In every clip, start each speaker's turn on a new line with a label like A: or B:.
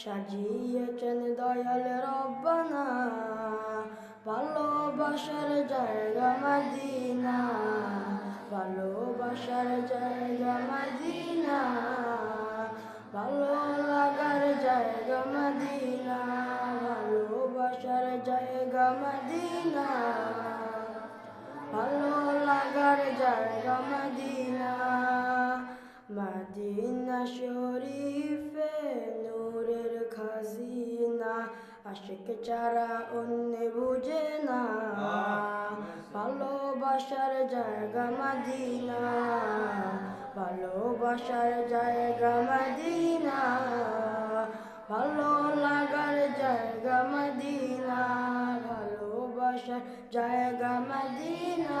A: সাজিয়েছেন দয়াল রব্বানা, ভালোবাসার জায়গা মদিনা, ভালোবাসার জায়গা মদিনা ভালো লাগার জায়গা মদিনা, ভালোবাসার জায়গা মদিনা ভালো লাগার জায়গা মদিনা মদিনা শরীফে আশিক চারা অন্য বুঝে না। ভালোবাসার জায়গা মদিনা। ভালোবাসার জায়গা মদিনা। ভালো লাগার জায়গা মদিনা। ভালোবাসার জায়গা মদিনা।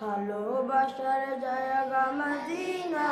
A: ভালোবাসার জায়গা মদিনা।